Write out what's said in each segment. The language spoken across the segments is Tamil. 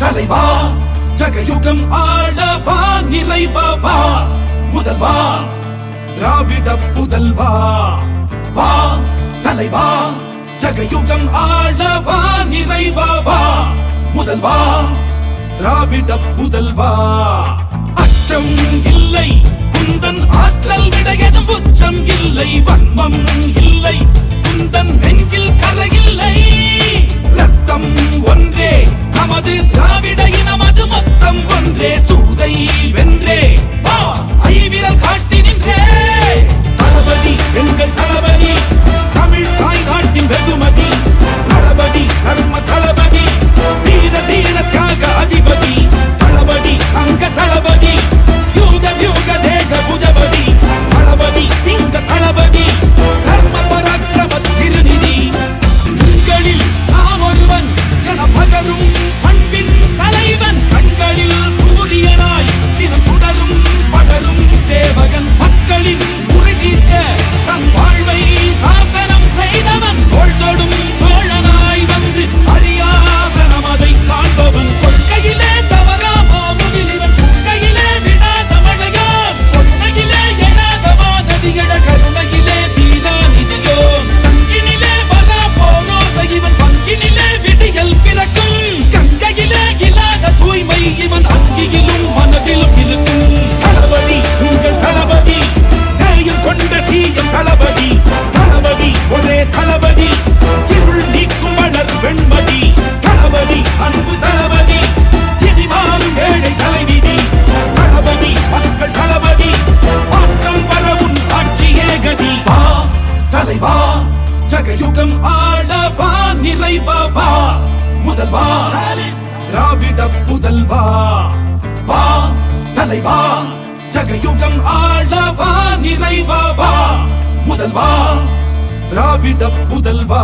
தலைவா ஜகயுகம் ஆளவா நிலைபவா முதல்வா திராவிட புதல்வா வா தலைவா ஜகயுகம் ஆளவா நிறைவா முதல்வா திராவிட புதல்வா அச்சம் இல்லை குந்தன் ஆற்றல் விட எதுவும் உச்சம் இல்லை வன்மம் தலைவா. ஜகயுகம் ஆடவா நிறைவா முதல்வா திராவிட புதல்வா. வா தலைவா. ஜகயுகம் ஆடவா நிறைவா முதல்வா திராவிட புதல்வா.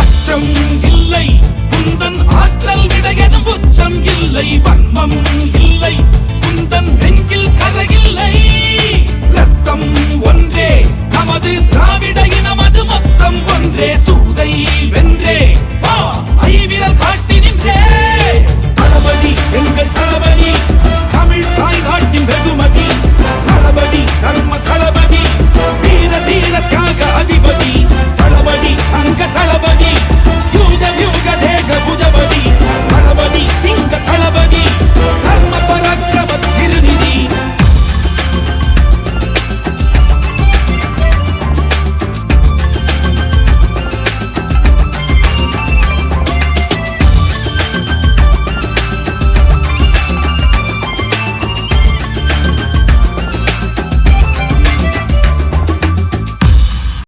அச்சம் இல்லை குந்தன் ஆற்றல் விட எதுவும் இல்லை வன்மம் de